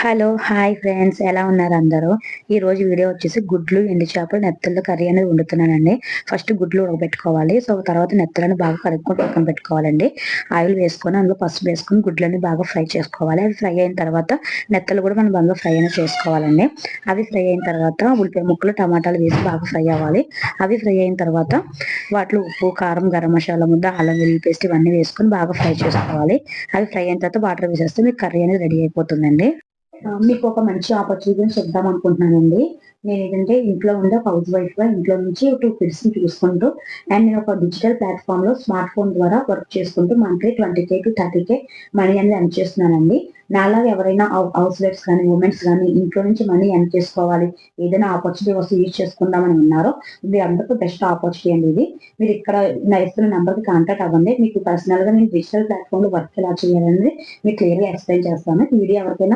Hello hi friends. ఎలా ఉన్నారు అందరూ? ఈ రోజు వీడియో వచ్చేసి గుడ్లు ఎండు చేపలు నెత్తలు కర్రీ అనేది వండుతున్నానండి. ఫస్ట్ గుడ్లు ఉడకబెట్టుకోవాలి. సో తర్వాత నెత్తలను బాగా కడుక్కొని పక్కన పెట్టుకోవాలండి. ఆయిల్ వేసుకొని అందులో పసుపు వేసుకొని గుడ్లని బాగా ఫ్రై చేసుకోవాలి. అవి ఫ్రై అయిన తర్వాత నెత్తలు కూడా మనం బాగా ఫ్రై అయినా చేసుకోవాలండి. అవి ఫ్రై అయిన తర్వాత ఉల్లిపాయ ముక్కలు టమాటాలు వేసి బాగా ఫ్రై అవ్వాలి. అవి ఫ్రై అయిన తర్వాత వాటిలో ఉప్పు కారం గరం మసాలా ముద్ద అల్లం వెల్లుల్లి పేస్ట్ ఇవన్నీ వేసుకొని బాగా ఫ్రై చేసుకోవాలి. అవి ఫ్రై అయిన తర్వాత వాటర్ వేసేస్తే మీకు కర్రీ అనేది రెడీ అయిపోతుందండి. మీకు ఒక మంచి ఆపర్చునిటీ చెప్దాం అనుకుంటున్నానండి. నేను ఏంటంటే ఇంట్లో ఉండే ఒక హౌస్ వైఫ్గా ఇంట్లో నుంచి టూ కిడ్స్ని చూసుకుంటూ అండ్ నేను ఒక డిజిటల్ ప్లాట్ఫామ్లో స్మార్ట్ ఫోన్ ద్వారా వర్క్ చేసుకుంటూ monthly twenty K to thirty K money అనేది ఎర్న్ చేస్తున్నానండి. నాలాగా ఎవరైనా హౌస్ వైఫ్స్ కానీ ఉమెన్స్ కానీ ఇంట్లో నుంచి మనీ ఎర్న్ చేసుకోవాలి. ఏదైనా ఆపర్చునిటీ వస్తే యూజ్ చేసుకుందామని ఉన్నారో ఇది అందరికీ బెస్ట్ ఆపర్చునిటీ అండి ఇది. మీరు ఇక్కడ నా ఇస్తున్న నెంబర్కి కాంటాక్ట్ అవ్వండి. మీకు పర్సనల్గా నేను డిజిటల్ ప్లాట్ఫామ్లో వర్క్ ఎలా చేయాలనేది మీకు క్లియర్గా ఎక్స్ప్లెయిన్ చేస్తాను. వీడియో ఎవరికైనా